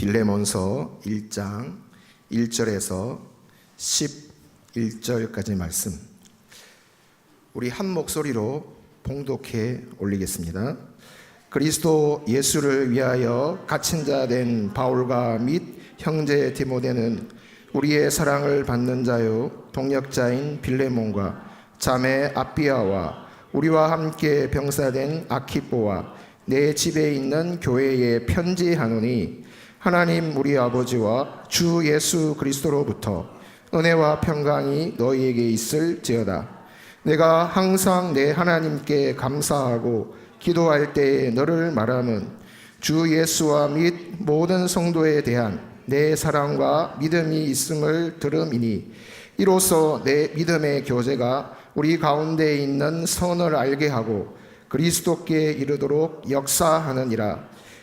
빌레몬서 1장 1절에서 11절까지 말씀 우리 한 목소리로 봉독해 올리겠습니다. 그리스도 예수를 위하여 갇힌 자 된 바울과 및 형제 디모데는 우리의 사랑을 받는 자요 동역자인 빌레몬과 자매 아비아와 우리와 함께 병사된 아키뽀와 내 집에 있는 교회에 편지하노니 하나님 우리 아버지와 주 예수 그리스도로부터 은혜와 평강이 너희에게 있을지어다. 내가 항상 내 하나님께 감사하고 기도할 때에 너를 말함은 주 예수와 및 모든 성도에 대한 내 사랑과 믿음이 있음을 들음이니 이로써 내 믿음의 교제가 우리 가운데 있는 선을 알게 하고 그리스도께 이르도록 역사하느니라.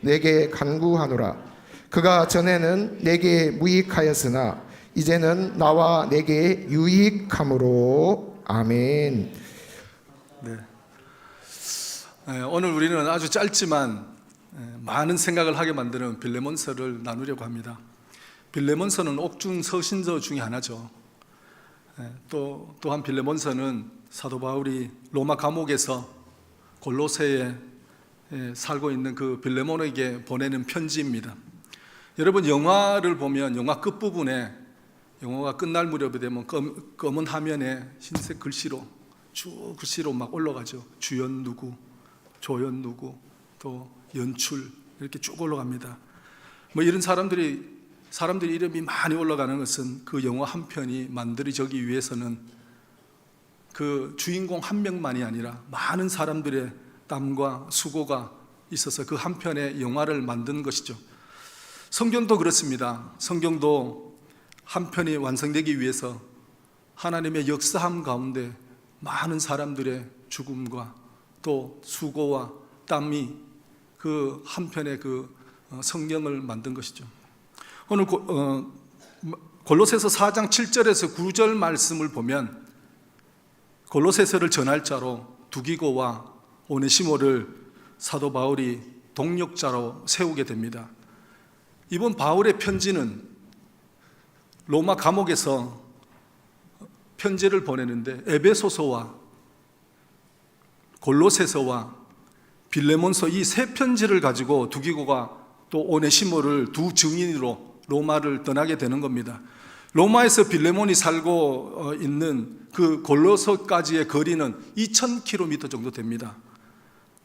내게 간구하노라. 그가 전에는 내게 무익하였으나 이제는 나와 내게 유익함으로 아멘. 네. 에, 오늘 우리는 아주 짧지만 에, 많은 생각을 하게 만드는 빌레몬서를 나누려고 합니다. 빌레몬서는 옥중 서신서 중에 하나죠. 에, 또 또한 빌레몬서는 사도 바울이 로마 감옥에서 골로새에 에, 살고 있는 그 빌레몬에게 보내는 편지입니다. 여러분 영화를 보면 영화 끝 부분에 영화가 끝날 무렵이 되면 검, 검은 화면에 흰색 글씨로 쭉 글씨로 막 올라가죠. 주연 누구, 조연 누구, 또 연출 이렇게 쭉 올라갑니다. 뭐 이런 사람들이 사람들 이름이 많이 올라가는 것은 그 영화 한 편이 만들어지기 위해서는 그 주인공 한 명만이 아니라 많은 사람들의 땀과 수고가 있어서 그 한 편의 영화를 만든 것이죠. 성경도 그렇습니다. 성경도 한 편이 완성되기 위해서 하나님의 역사함 가운데 많은 사람들의 죽음과 또 수고와 땀이 그 한편의 그 어, 성경을 만든 것이죠. 오늘 고, 어, 골로새서 4장 7절에서 9절 말씀을 보면 골로새서를 전할 자로 두기고와 오네시모를 사도 바울이 동력자로 세우게 됩니다. 이번 바울의 편지는 로마 감옥에서 편지를 보내는데 에베소서와 골로새서와 빌레몬서 이 세 편지를 가지고 두기고가 또 오네시모를 두 증인으로 로마를 떠나게 되는 겁니다. 로마에서 빌레몬이 살고 어, 있는 그 골로서까지의 거리는 2,000km 정도 됩니다.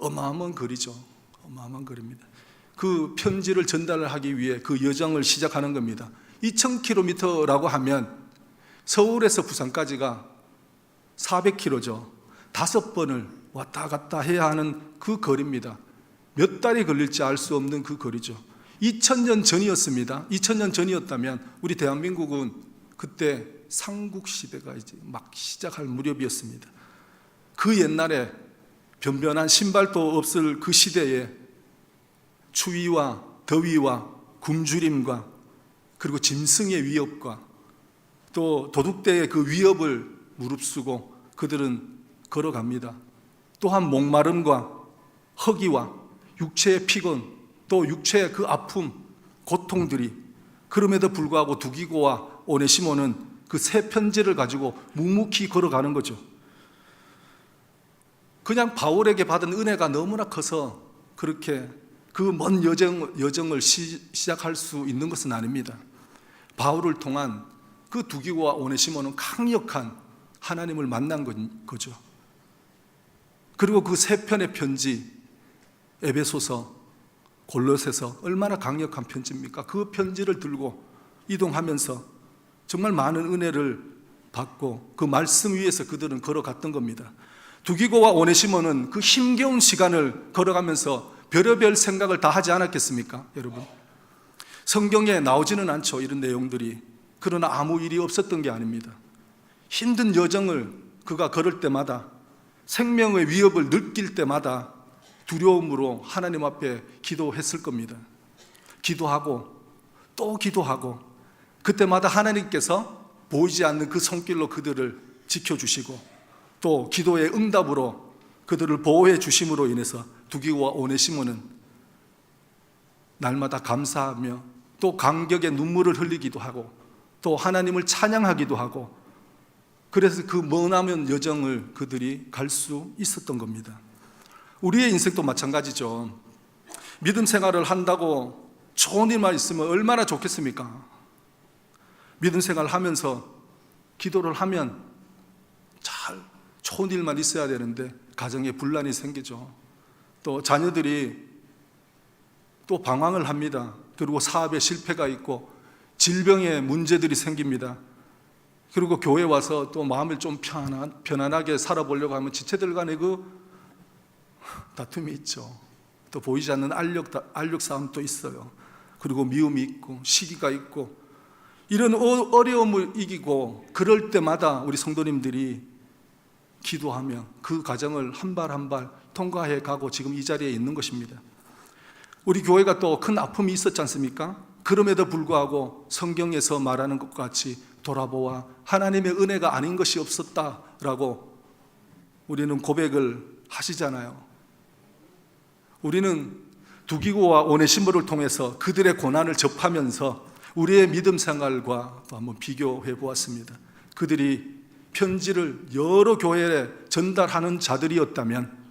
어마어마한 거리죠. 어마어마한 거리입니다. 그 편지를 전달을 하기 위해 그 여정을 시작하는 겁니다. 2,000km라고 하면 서울에서 부산까지가 400km죠. 다섯 번을 왔다 갔다 해야 하는 그 거리입니다. 몇 달이 걸릴지 알 수 없는 그 거리죠. 2000년 전이었습니다. 2000년 전이었다면 우리 대한민국은 그때 삼국 시대가 이제 막 시작할 무렵이었습니다. 그 옛날에 변변한 신발도 없을 그 시대에 추위와 더위와 굶주림과 그리고 짐승의 위협과 또 도둑대의 그 위협을 무릅쓰고 그들은 걸어갑니다. 또한 목마름과 허기와 육체의 피곤 또 육체의 그 아픔 고통들이 그럼에도 불구하고 두기고와 오네시모는 그 세 편지를 가지고 묵묵히 걸어가는 거죠. 그냥 바울에게 받은 은혜가 너무나 커서 그렇게 그 먼 여정, 여정을 시, 시작할 수 있는 것은 아닙니다. 바울을 통한 그 두기고와 오네시모는 강력한 하나님을 만난 거죠. 그리고 그 세 편의 편지, 에베소서, 골로새서 얼마나 강력한 편지입니까? 그 편지를 들고 이동하면서 정말 많은 은혜를 받고 그 말씀 위에서 그들은 걸어갔던 겁니다. 두기고와 오네시모는 그 힘겨운 시간을 걸어가면서 별의별 생각을 다 하지 않았겠습니까, 여러분? 성경에 나오지는 않죠. 이런 내용들이. 그러나 아무 일이 없었던 게 아닙니다. 힘든 여정을 그가 걸을 때마다 생명의 위협을 느낄 때마다 두려움으로 하나님 앞에 기도했을 겁니다. 기도하고 또 기도하고 그때마다 하나님께서 보이지 않는 그 손길로 그들을 지켜주시고 또 기도의 응답으로 그들을 보호해 주심으로 인해서 두기와 오네시모는 날마다 감사하며 또 감격의 눈물을 흘리기도 하고 또 하나님을 찬양하기도 하고 그래서 그 머나먼 여정을 그들이 갈 수 있었던 겁니다. 우리의 인생도 마찬가지죠. 믿음 생활을 한다고 좋은 일만 있으면 얼마나 좋겠습니까? 믿음 생활 하면서 기도를 하면 잘 좋은 일만 있어야 되는데 가정에 분란이 생기죠. 또 자녀들이 또 방황을 합니다. 그리고 사업에 실패가 있고 질병에 문제들이 생깁니다. 그리고 교회 와서 또 마음을 좀 편안, 편안하게 살아보려고 하면 지체들 간에 그 다툼이 있죠. 또 보이지 않는 알력, 알력 싸움도 있어요. 그리고 미움이 있고 시기가 있고 이런 어- 어려움을 이기고 그럴 때마다 우리 성도님들이 기도하며 그 과정을 한 발 한 발 통과해 가고 지금 이 자리에 있는 것입니다. 우리 교회가 또 큰 아픔이 있었지 않습니까? 그럼에도 불구하고 성경에서 말하는 것 같이 돌아보아 하나님의 은혜가 아닌 것이 없었다라고 우리는 고백을 하시잖아요. 우리는 두기고와 오네시모를 통해서 그들의 고난을 접하면서 우리의 믿음 생활과 또 한번 비교해 보았습니다. 그들이 편지를 여러 교회에 전달하는 자들이었다면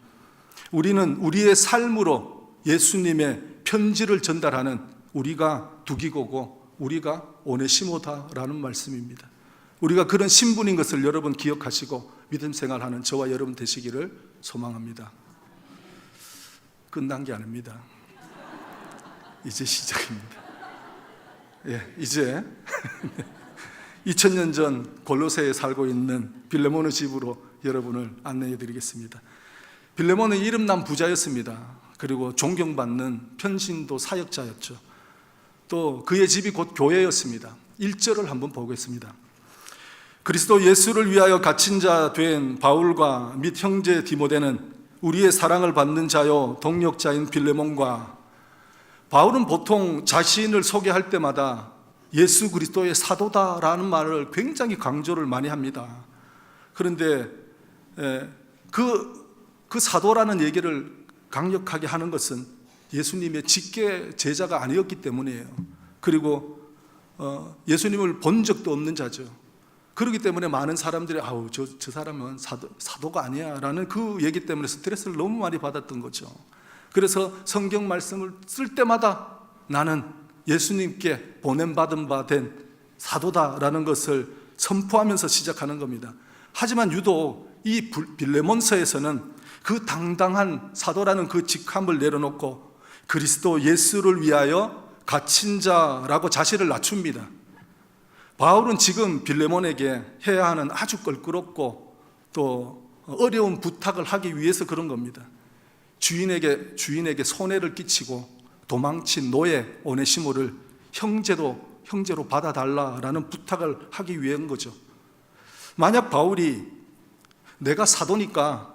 우리는 우리의 삶으로 예수님의 편지를 전달하는 우리가 두기고고 우리가 오네시모다라는 말씀입니다. 우리가 그런 신분인 것을 여러분 기억하시고 믿음 생활하는 저와 여러분 되시기를 소망합니다. 끝난 게 아닙니다. 이제 시작입니다. 예, 이제 2000년 전 골로새에 살고 있는 빌레몬의 집으로 여러분을 안내해 드리겠습니다. 빌레몬은 이름난 부자였습니다. 그리고 존경받는 편신도 사역자였죠. 또 그의 집이 곧 교회였습니다. 1절을 한번 보겠습니다. 그리스도 예수를 위하여 갇힌 자 된 바울과 및 형제 디모데는 우리의 사랑을 받는 자요 동력자인 빌레몬과 바울은 보통 자신을 소개할 때마다 예수 그리스도의 사도다라는 말을 굉장히 강조를 많이 합니다. 그런데 에, 그, 그 사도라는 얘기를 강력하게 하는 것은 예수님의 직계 제자가 아니었기 때문이에요. 그리고 어, 예수님을 본 적도 없는 자죠. 그렇기 때문에 많은 사람들이 아우 저, 저 사람은 사도, 사도가 아니야라는 그 얘기 때문에 스트레스를 너무 많이 받았던 거죠. 그래서 성경 말씀을 쓸 때마다 나는 예수님께 보냄받은 바 된 사도다라는 것을 선포하면서 시작하는 겁니다. 하지만 유독 이 빌레몬서에서는 그 당당한 사도라는 그 직함을 내려놓고 그리스도 예수를 위하여 갇힌 자라고 자신을 낮춥니다. 바울은 지금 빌레몬에게 해야 하는 아주 껄끄럽고 또 어려운 부탁을 하기 위해서 그런 겁니다. 주인에게 주인에게 손해를 끼치고 도망친 노예 오네시모를 형제도 형제로 받아달라라는 부탁을 하기 위한 거죠. 만약 바울이 내가 사도니까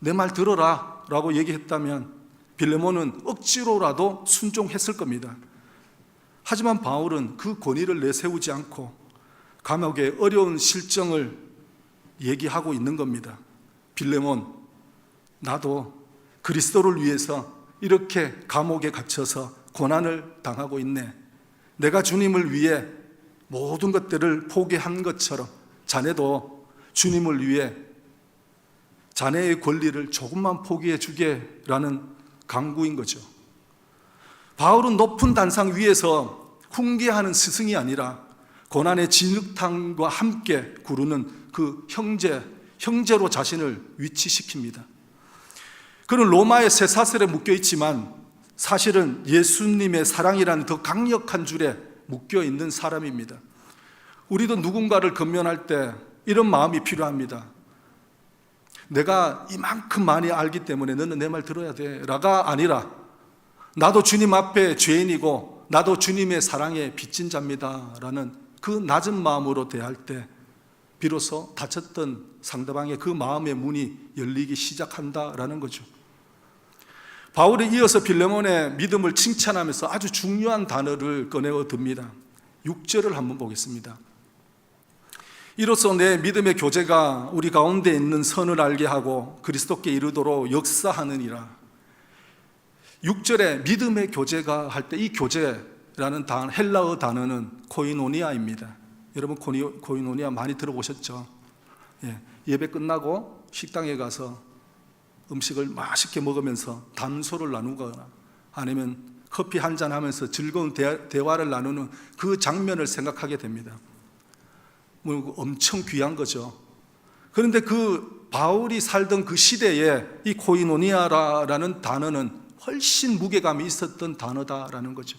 내 말 들어라라고 얘기했다면 빌레몬은 억지로라도 순종했을 겁니다. 하지만 바울은 그 권위를 내세우지 않고 감옥의 어려운 실정을 얘기하고 있는 겁니다. 빌레몬, 나도 그리스도를 위해서 이렇게 감옥에 갇혀서 고난을 당하고 있네. 내가 주님을 위해 모든 것들을 포기한 것처럼 자네도 주님을 위해 자네의 권리를 조금만 포기해 주게라는 강구인 거죠. 바울은 높은 단상 위에서 훈계하는 스승이 아니라 고난의 진흙탕과 함께 구르는 그 형제, 형제로 자신을 위치시킵니다. 그는 로마의 쇠사슬에 묶여 있지만 사실은 예수님의 사랑이라는 더 강력한 줄에 묶여 있는 사람입니다. 우리도 누군가를 건면할 때 이런 마음이 필요합니다. 내가 이만큼 많이 알기 때문에 너는 내 말 들어야 돼. 라가 아니라 나도 주님 앞에 죄인이고 나도 주님의 사랑에 빚진 자입니다 라는 그 낮은 마음으로 대할 때 비로소 다쳤던 상대방의 그 마음의 문이 열리기 시작한다라는 거죠. 바울이 이어서 빌레몬의 믿음을 칭찬하면서 아주 중요한 단어를 꺼내어 듭니다. 6절을 한번 보겠습니다. 이로써 내 믿음의 교제가 우리 가운데 있는 선을 알게 하고 그리스도께 이르도록 역사하느니라. 6절에 믿음의 교제가 할 때 이 교제라는 단 헬라어 단어는 코이노니아입니다. 여러분 코이노니아 많이 들어보셨죠? 예, 예배 끝나고 식당에 가서 음식을 맛있게 먹으면서 담소를 나누거나 아니면 커피 한 잔 하면서 즐거운 대, 대화를 나누는 그 장면을 생각하게 됩니다. 뭐 엄청 귀한 거죠. 그런데 그 바울이 살던 그 시대에 이 코이노니아라는 단어는 훨씬 무게감이 있었던 단어다라는 거죠.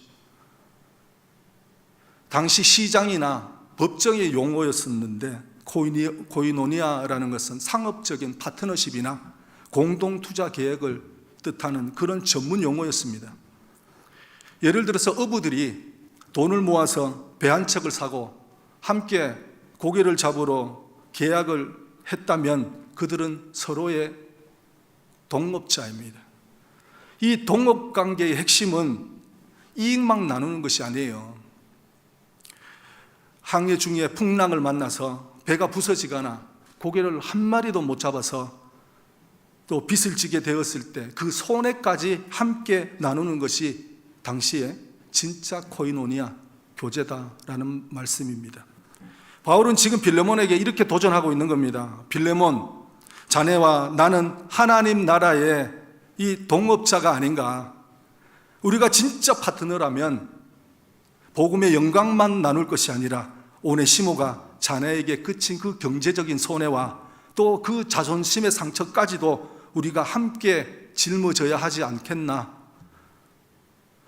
당시 시장이나 법정의 용어였었는데 코이노니아라는 것은 상업적인 파트너십이나 공동 투자 계획을 뜻하는 그런 전문 용어였습니다. 예를 들어서 어부들이 돈을 모아서 배 한 척을 사고 함께 고기를 잡으러 계약을 했다면 그들은 서로의 동업자입니다. 이 동업 관계의 핵심은 이익만 나누는 것이 아니에요. 항해 중에 풍랑을 만나서 배가 부서지거나 고개를 한 마리도 못 잡아서 또 빚을 지게 되었을 때 그 손해까지 함께 나누는 것이 당시에 진짜 코이노니아 교제다라는 말씀입니다. 바울은 지금 빌레몬에게 이렇게 도전하고 있는 겁니다. 빌레몬, 자네와 나는 하나님 나라의 이 동업자가 아닌가. 우리가 진짜 파트너라면 복음의 영광만 나눌 것이 아니라 오네시모가 자네에게 그친 그 경제적인 손해와 또 그 자존심의 상처까지도 우리가 함께 짊어져야 하지 않겠나.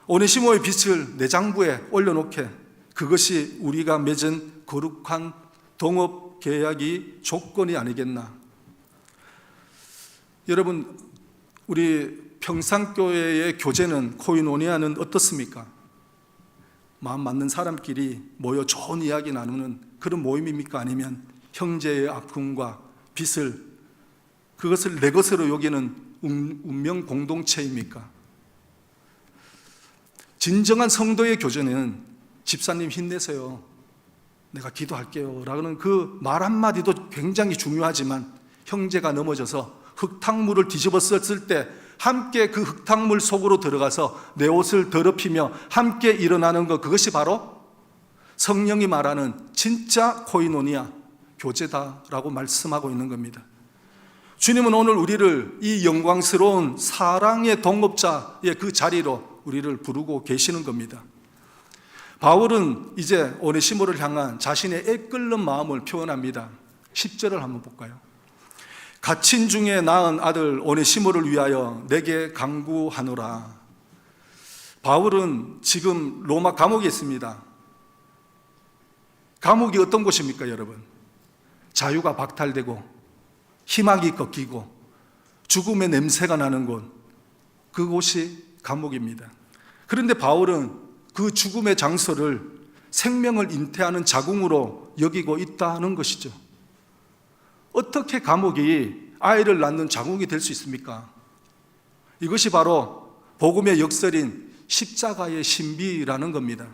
오네시모의 빛을 내 장부에 올려놓게 그것이 우리가 맺은 거룩한 동업 계약이 조건이 아니겠나. 여러분, 우리 평상교회의 교제는 코이노니아는 어떻습니까? 마음 맞는 사람끼리 모여 좋은 이야기 나누는 그런 모임입니까? 아니면 형제의 아픔과 빚을 그것을 내 것으로 여기는 운- 운명 공동체입니까? 진정한 성도의 교제는 집사님 힘내세요. 내가 기도할게요. 라는 그 말 한마디도 굉장히 중요하지만 형제가 넘어져서 흙탕물을 뒤집어 썼을 때 함께 그 흙탕물 속으로 들어가서 내 옷을 더럽히며 함께 일어나는 것 그것이 바로 성령이 말하는 진짜 코이노니아 교제다라고 말씀하고 있는 겁니다. 주님은 오늘 우리를 이 영광스러운 사랑의 동업자의 그 자리로 우리를 부르고 계시는 겁니다. 바울은 이제 오네시모를 향한 자신의 애끓는 마음을 표현합니다. 10절을 한번 볼까요? 갇힌 중에 낳은 아들 오네시모를 위하여 내게 강구하노라. 바울은 지금 로마 감옥에 있습니다. 감옥이 어떤 곳입니까, 여러분? 자유가 박탈되고 희망이 꺾이고 죽음의 냄새가 나는 곳. 그곳이 감옥입니다. 그런데 바울은 그 죽음의 장소를 생명을 잉태하는 자궁으로 여기고 있다는 것이죠. 어떻게 감옥이 아이를 낳는 자궁이 될 수 있습니까? 이것이 바로 복음의 역설인 십자가의 신비라는 겁니다.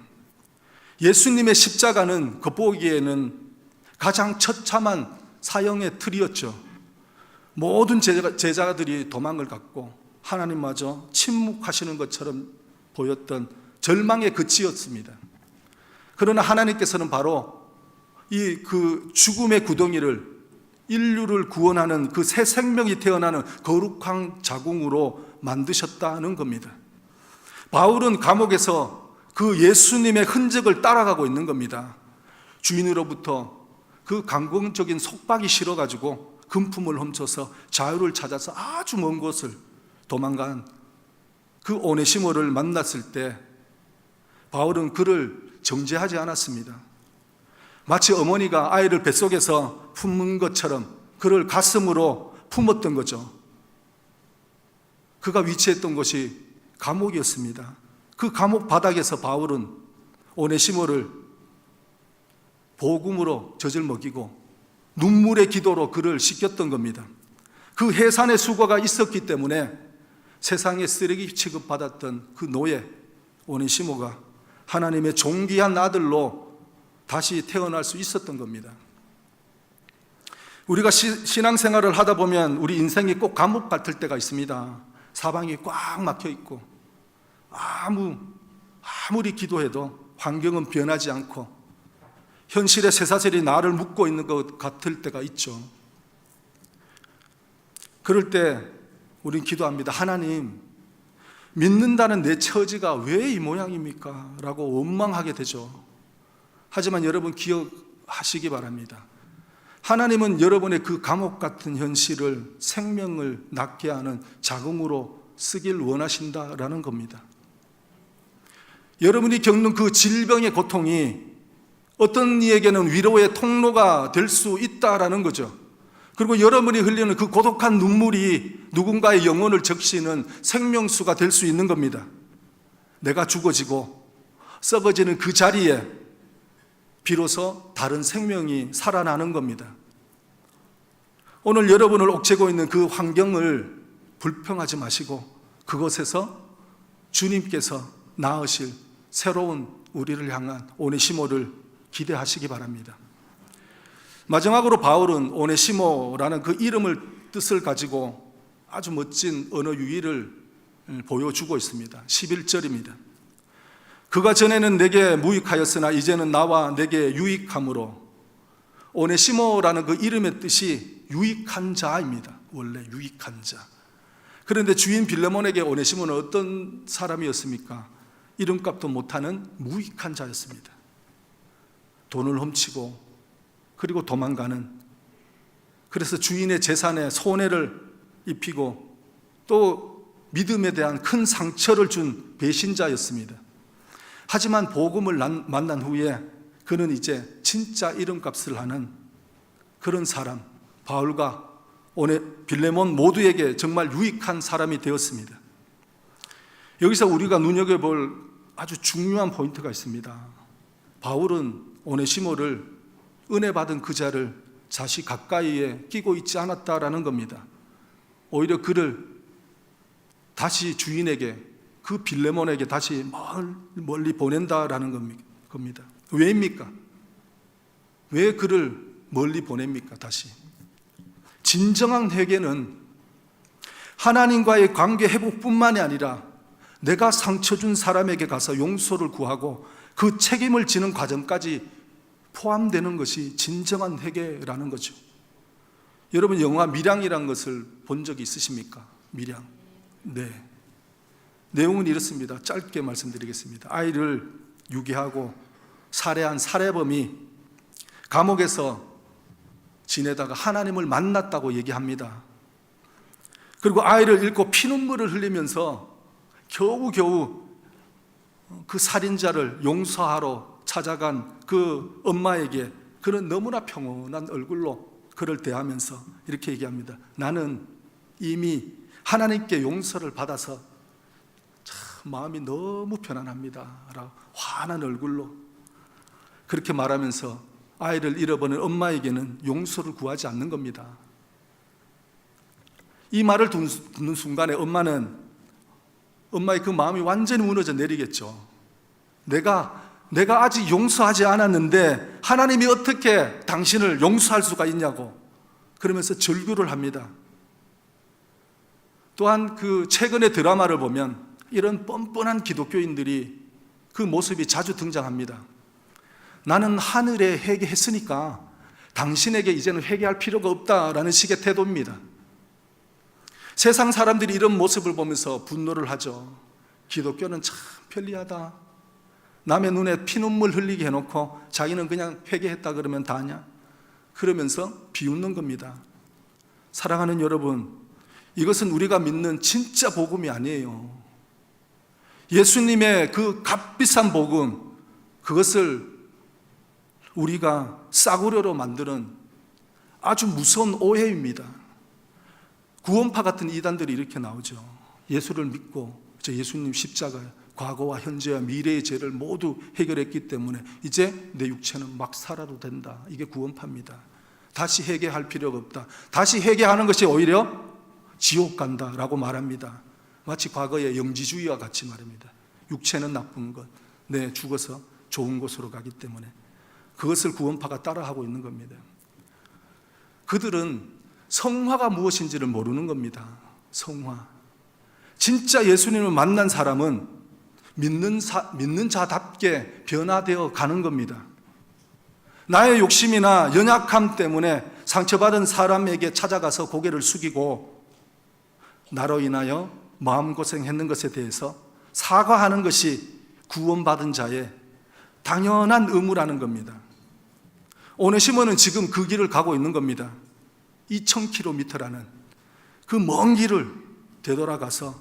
예수님의 십자가는 겉보기에는 가장 처참한 사형의 틀이었죠. 모든 제자, 제자들이 도망을 갔고 하나님마저 침묵하시는 것처럼 보였던 절망의 끝이었습니다. 그러나 하나님께서는 바로 이 그 죽음의 구덩이를 인류를 구원하는 그 새 생명이 태어나는 거룩한 자궁으로 만드셨다는 겁니다. 바울은 감옥에서 그 예수님의 흔적을 따라가고 있는 겁니다. 주인으로부터 그 강공적인 속박이 싫어가지고 금품을 훔쳐서 자유를 찾아서 아주 먼 곳을 도망간 그 오네시모를 만났을 때 바울은 그를 정죄하지 않았습니다. 마치 어머니가 아이를 뱃속에서 품은 것처럼 그를 가슴으로 품었던 거죠. 그가 위치했던 곳이 감옥이었습니다. 그 감옥 바닥에서 바울은 오네시모를 복음으로 젖을 먹이고 눈물의 기도로 그를 씻겼던 겁니다. 그 해산의 수고가 있었기 때문에 세상의 쓰레기 취급받았던 그 노예 오네시모가 하나님의 존귀한 아들로 다시 태어날 수 있었던 겁니다. 우리가 시- 신앙생활을 하다 보면 우리 인생이 꼭 감옥 같을 때가 있습니다. 사방이 꽉 막혀 있고 아무 아무리 기도해도 환경은 변하지 않고 현실의 쇠사슬이 나를 묶고 있는 것 같을 때가 있죠. 그럴 때 우린 기도합니다. 하나님, 믿는다는 내 처지가 왜 이 모양입니까? 라고 원망하게 되죠. 하지만 여러분 기억하시기 바랍니다. 하나님은 여러분의 그 감옥 같은 현실을 생명을 낫게 하는 자궁으로 쓰길 원하신다라는 겁니다. 여러분이 겪는 그 질병의 고통이 어떤 이에게는 위로의 통로가 될 수 있다라는 거죠. 그리고 여러분이 흘리는 그 고독한 눈물이 누군가의 영혼을 적시는 생명수가 될 수 있는 겁니다. 내가 죽어지고 썩어지는 그 자리에 비로소 다른 생명이 살아나는 겁니다. 오늘 여러분을 옥죄고 있는 그 환경을 불평하지 마시고 그곳에서 주님께서 낳으실 새로운 우리를 향한 오네시모를 기대하시기 바랍니다. 마지막으로 바울은 오네시모라는 그 이름을 뜻을 가지고 아주 멋진 언어 유희를 보여주고 있습니다. 11절입니다. 그가 전에는 내게 무익하였으나 이제는 나와 내게 유익함으로 오네시모라는 그 이름의 뜻이 유익한 자입니다. 원래 유익한 자. 그런데 주인 빌레몬에게 오네시모는 어떤 사람이었습니까? 이름값도 못하는 무익한 자였습니다. 돈을 훔치고 그리고 도망가는 그래서 주인의 재산에 손해를 입히고 또 믿음에 대한 큰 상처를 준 배신자였습니다. 하지만 복음을 난- 만난 후에 그는 이제 진짜 이름값을 하는 그런 사람 바울과 오네 빌레몬 모두에게 정말 유익한 사람이 되었습니다. 여기서 우리가 눈여겨볼 아주 중요한 포인트가 있습니다. 바울은 오네시모를 은혜 받은 그 자를 자시 가까이에 끼고 있지 않았다라는 겁니다. 오히려 그를 다시 주인에게 그 빌레몬에게 다시 멀- 멀리 보낸다라는 겁니- 겁니다. 왜입니까? 왜 그를 멀리 보냅니까? 다시. 진정한 회개는 하나님과의 관계 회복뿐만이 아니라 내가 상처 준 사람에게 가서 용서를 구하고 그 책임을 지는 과정까지 포함되는 것이 진정한 회개라는 거죠. 여러분 영화 미량이라는 것을 본 적이 있으십니까? 미량. 네. 내용은 이렇습니다. 짧게 말씀드리겠습니다. 아이를 유기하고 살해한 살해범이 감옥에서 지내다가 하나님을 만났다고 얘기합니다. 그리고 아이를 잃고 피눈물을 흘리면서 겨우겨우 그 살인자를 용서하러 찾아간 그 엄마에게 그는 너무나 평온한 얼굴로 그를 대하면서 이렇게 얘기합니다. 나는 이미 하나님께 용서를 받아서 참 마음이 너무 편안합니다. 라고 환한 얼굴로 그렇게 말하면서 아이를 잃어버린 엄마에게는 용서를 구하지 않는 겁니다. 이 말을 듣는 순간에 엄마는 엄마의 그 마음이 완전히 무너져 내리겠죠. 내가 내가 아직 용서하지 않았는데 하나님이 어떻게 당신을 용서할 수가 있냐고 그러면서 절규를 합니다. 또한 그 최근의 드라마를 보면 이런 뻔뻔한 기독교인들이 그 모습이 자주 등장합니다. 나는 하늘에 회개했으니까 당신에게 이제는 회개할 필요가 없다라는 식의 태도입니다. 세상 사람들이 이런 모습을 보면서 분노를 하죠. 기독교는 참 편리하다. 남의 눈에 피눈물 흘리게 해놓고 자기는 그냥 회개했다 그러면 다냐? 그러면서 비웃는 겁니다. 사랑하는 여러분, 이것은 우리가 믿는 진짜 복음이 아니에요. 예수님의 그 값비싼 복음, 그것을 우리가 싸구려로 만드는 아주 무서운 오해입니다. 구원파 같은 이단들이 이렇게 나오죠. 예수를 믿고 저 예수님 십자가에 과거와 현재와 미래의 죄를 모두 해결했기 때문에 이제 내 육체는 막 살아도 된다. 이게 구원파입니다. 다시 회개할 필요가 없다. 다시 회개하는 것이 오히려 지옥 간다라고 말합니다. 마치 과거의 영지주의와 같이 말입니다. 육체는 나쁜 것, 내 죽어서 좋은 곳으로 가기 때문에 그것을 구원파가 따라하고 있는 겁니다. 그들은 성화가 무엇인지를 모르는 겁니다. 성화. 진짜 예수님을 만난 사람은 믿는, 사, 믿는 자답게 변화되어 가는 겁니다. 나의 욕심이나 연약함 때문에 상처받은 사람에게 찾아가서 고개를 숙이고 나로 인하여 마음고생했는 것에 대해서 사과하는 것이 구원받은 자의 당연한 의무라는 겁니다. 오네시모는 지금 그 길을 가고 있는 겁니다. 2000km라는 그 먼 길을 되돌아가서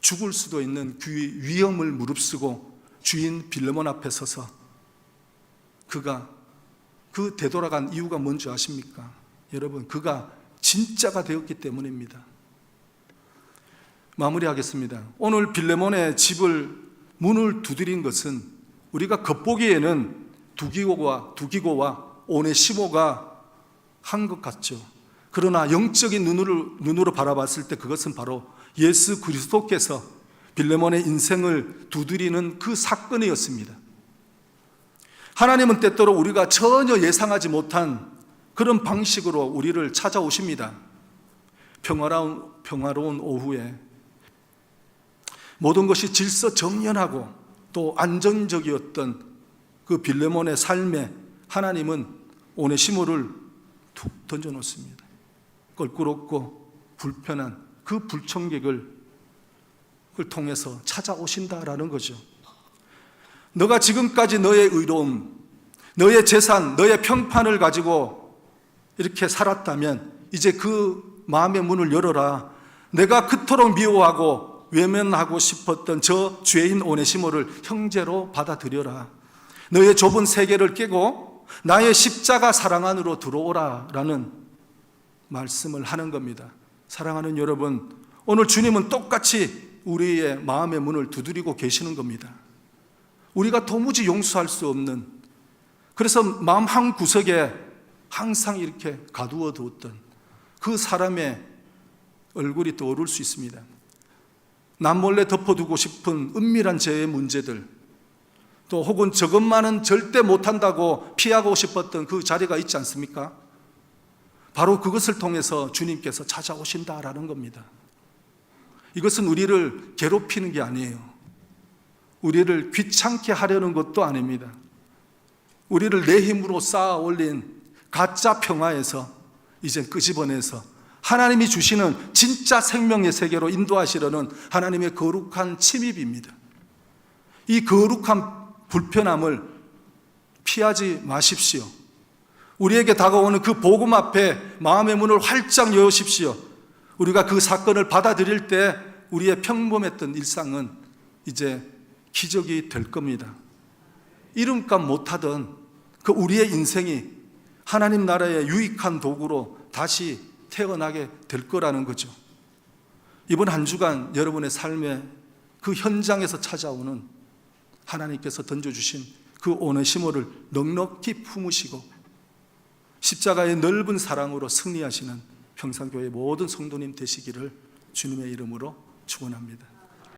죽을 수도 있는 그 위험을 무릅쓰고 주인 빌레몬 앞에 서서 그가 그 되돌아간 이유가 뭔지 아십니까? 여러분, 그가 진짜가 되었기 때문입니다. 마무리하겠습니다. 오늘 빌레몬의 집을 문을 두드린 것은 우리가 겉보기에는 두기고와 두기고와 오네시모가 한 것 같죠. 그러나 영적인 눈으로, 눈으로 바라봤을 때 그것은 바로 예수 그리스도께서 빌레몬의 인생을 두드리는 그 사건이었습니다. 하나님은 때때로 우리가 전혀 예상하지 못한 그런 방식으로 우리를 찾아오십니다. 평화로운, 평화로운 오후에 모든 것이 질서 정연하고 또 안정적이었던 그 빌레몬의 삶에 하나님은 오네시모를 툭 던져놓습니다. 껄끄럽고 불편한 그 불청객을 그걸 통해서 찾아오신다라는 거죠. 너가 지금까지 너의 의로움, 너의 재산, 너의 평판을 가지고 이렇게 살았다면 이제 그 마음의 문을 열어라. 내가 그토록 미워하고 외면하고 싶었던 저 죄인 오네시모를 형제로 받아들여라. 너의 좁은 세계를 깨고 나의 십자가 사랑 안으로 들어오라라는 말씀을 하는 겁니다. 사랑하는 여러분, 오늘 주님은 똑같이 우리의 마음의 문을 두드리고 계시는 겁니다. 우리가 도무지 용서할 수 없는 그래서 마음 한 구석에 항상 이렇게 가두어 두었던 그 사람의 얼굴이 떠오를 수 있습니다. 남몰래 덮어두고 싶은 은밀한 죄의 문제들, 또 혹은 저것만은 절대 못한다고 피하고 싶었던 그 자리가 있지 않습니까? 바로 그것을 통해서 주님께서 찾아오신다라는 겁니다. 이것은 우리를 괴롭히는 게 아니에요. 우리를 귀찮게 하려는 것도 아닙니다. 우리를 내 힘으로 쌓아 올린 가짜 평화에서 이제 끄집어내서 하나님이 주시는 진짜 생명의 세계로 인도하시려는 하나님의 거룩한 침입입니다. 이 거룩한 불편함을 피하지 마십시오. 우리에게 다가오는 그 복음 앞에 마음의 문을 활짝 여십시오. 우리가 그 사건을 받아들일 때 우리의 평범했던 일상은 이제 기적이 될 겁니다. 이름값 못하던 그 우리의 인생이 하나님 나라의 유익한 도구로 다시 태어나게 될 거라는 거죠. 이번 한 주간 여러분의 삶의 그 현장에서 찾아오는 하나님께서 던져주신 그 오네시모를 넉넉히 품으시고 십자가의 넓은 사랑으로 승리하시는 평산교회 모든 성도님 되시기를 주님의 이름으로 축원합니다.